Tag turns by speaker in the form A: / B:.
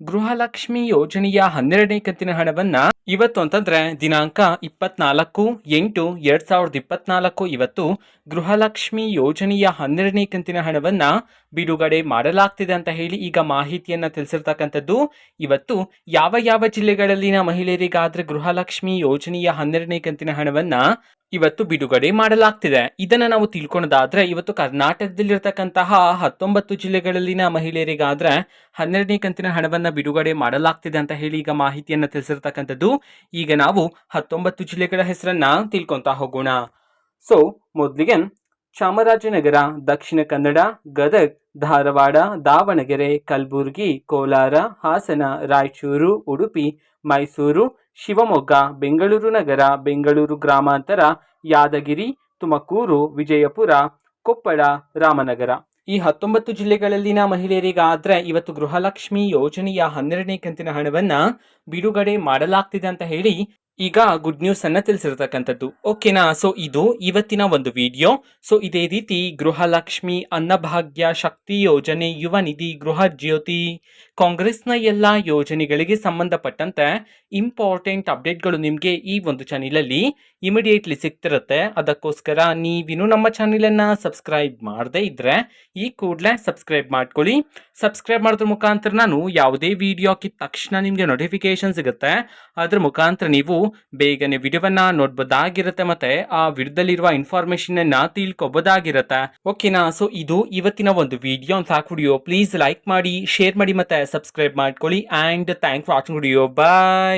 A: ಗೃಹಲಕ್ಷ್ಮಿ ಯೋಜನೆಯ ಹನ್ನೆರಡನೇ ಕಂತಿನ ಹಣವನ್ನ ಇವತ್ತು ಅಂತಂದ್ರೆ ದಿನಾಂಕ ಇಪ್ಪತ್ನಾಲ್ಕು, ಎಂಟು, ಎರಡ್ ಸಾವಿರದ ಇಪ್ಪತ್ನಾಲ್ಕು, ಇವತ್ತು ಗೃಹಲಕ್ಷ್ಮಿ ಯೋಜನೆಯ ಹನ್ನೆರಡನೇ ಕಂತಿನ ಹಣವನ್ನ ಬಿಡುಗಡೆ ಮಾಡಲಾಗ್ತಿದೆ ಅಂತ ಹೇಳಿ ಈಗ ಮಾಹಿತಿಯನ್ನ ತಿಳಿಸಿರ್ತಕ್ಕಂಥದ್ದು. ಇವತ್ತು ಯಾವ ಯಾವ ಜಿಲ್ಲೆಗಳಲ್ಲಿನ ಮಹಿಳೆಯರಿಗಾದ್ರೆ ಗೃಹಲಕ್ಷ್ಮಿ ಯೋಜನೆಯ ಹನ್ನೆರಡನೇ ಕಂತಿನ ಹಣವನ್ನ ಇವತ್ತು ಬಿಡುಗಡೆ ಮಾಡಲಾಗ್ತಿದೆ. ಇದನ್ನ ನಾವು ತಿಳ್ಕೊಳೋದಾದ್ರೆ, ಇವತ್ತು ಕರ್ನಾಟಕದಲ್ಲಿರ್ತಕ್ಕಂತಹ ಹತ್ತೊಂಬತ್ತು ಜಿಲ್ಲೆಗಳಲ್ಲಿನ ಮಹಿಳೆಯರಿಗಾದ್ರೆ ಹನ್ನೆರಡನೇ ಕಂತಿನ ಹಣವನ್ನ ಬಿಡುಗಡೆ ಮಾಡಲಾಗ್ತಿದೆ ಅಂತ ಹೇಳಿ ಈಗ ಮಾಹಿತಿಯನ್ನ ತಿಳಿಸಿರ್ತಕ್ಕಂಥದ್ದು. ಈಗ ನಾವು ಹತ್ತೊಂಬತ್ತು ಜಿಲ್ಲೆಗಳ ಹೆಸರನ್ನ ತಿಳ್ಕೊಂತಾ ಹೋಗೋಣ. ಸೊ ಮೊದಲಿಗೆ ಚಾಮರಾಜನಗರ, ದಕ್ಷಿಣ ಕನ್ನಡ, ಗದಗ್, ಧಾರವಾಡ, ದಾವಣಗೆರೆ, ಕಲಬುರಗಿ, ಕೋಲಾರ, ಹಾಸನ, ರಾಯಚೂರು, ಉಡುಪಿ, ಮೈಸೂರು ಶಿವಮೊಗ್ಗ, ಬೆಂಗಳೂರು ನಗರ, ಬೆಂಗಳೂರು ಗ್ರಾಮಾಂತರ, ಯಾದಗಿರಿ, ತುಮಕೂರು, ವಿಜಯಪುರ, ಕೊಪ್ಪಳ, ರಾಮನಗರ. ಈ ಹತ್ತೊಂಬತ್ತು ಜಿಲ್ಲೆಗಳಲ್ಲಿನ ಮಹಿಳೆಯರಿಗಾದ್ರೆ ಇವತ್ತು ಗೃಹಲಕ್ಷ್ಮಿ ಯೋಜನೆಯ ಹನ್ನೆರಡನೇ ಕಂತಿನ ಹಣವನ್ನ ಬಿಡುಗಡೆ ಮಾಡಲಾಗ್ತಿದೆ ಅಂತ ಹೇಳಿ ಈಗ ಗುಡ್ ನ್ಯೂಸ್ ಅನ್ನ ತಿಳಿಸಿರ್ತಕ್ಕಂಥದ್ದು. ಓಕೆನಾ ಸೊ ಇದು ಇವತ್ತಿನ ಒಂದು ವಿಡಿಯೋ ಸೊ ಇದೇ ರೀತಿ ಗೃಹಲಕ್ಷ್ಮಿ, ಅನ್ನಭಾಗ್ಯ, ಶಕ್ತಿ ಯೋಜನೆ, ಯುವ ನಿಧಿ, ಗೃಹ ಜ್ಯೋತಿ, ಕಾಂಗ್ರೆಸ್ನ ಎಲ್ಲ ಯೋಜನೆಗಳಿಗೆ ಸಂಬಂಧಪಟ್ಟಂತೆ ಇಂಪಾರ್ಟೆಂಟ್ ಅಪ್ಡೇಟ್ಗಳು ನಿಮಗೆ ಈ ಒಂದು ಚಾನಲಲ್ಲಿ ಇಮಿಡಿಯೇಟ್ಲಿ ಸಿಗ್ತಿರುತ್ತೆ. ಅದಕ್ಕೋಸ್ಕರ ನೀವಿನ್ನೂ ನಮ್ಮ ಚಾನಲನ್ನು ಸಬ್ಸ್ಕ್ರೈಬ್ ಮಾಡದೇ ಇದ್ದರೆ ಈ ಕೂಡಲೇ ಸಬ್ಸ್ಕ್ರೈಬ್ ಮಾಡ್ಕೊಳ್ಳಿ. ಸಬ್ಸ್ಕ್ರೈಬ್ ಮಾಡೋದ್ರ ಮುಖಾಂತರ ನಾನು ಯಾವುದೇ ವಿಡಿಯೋ ಹಾಕಿದ ತಕ್ಷಣ ನಿಮಗೆ ನೋಟಿಫಿಕೇಶನ್ ಸಿಗುತ್ತೆ. ಅದ್ರ ಮುಖಾಂತರ ನೀವು ಬೇಗನೆ ವಿಡಿಯೋವನ್ನ ನೋಡ್ಬೋದಾಗಿರುತ್ತೆ ಮತ್ತೆ ಆ ವಿಡಿಯೋದಲ್ಲಿರುವ ಇನ್ಫಾರ್ಮೇಶನ್ ಅನ್ನ ತಿಳ್ಕೊಬೋದಾಗಿರುತ್ತೆ. ಓಕೆನಾ ಸೊ ಇದು ಇವತ್ತಿನ ಒಂದು ವಿಡಿಯೋ ಸಾಕು ವಿಡಿಯೋ ಪ್ಲೀಸ್ ಲೈಕ್ ಮಾಡಿ ಶೇರ್ ಮಾಡಿ ಮತ್ತೆ ಸಬ್ಸ್ಕ್ರೈಬ್ ಮಾಡ್ಕೊಳ್ಳಿ. And thank for watching video bye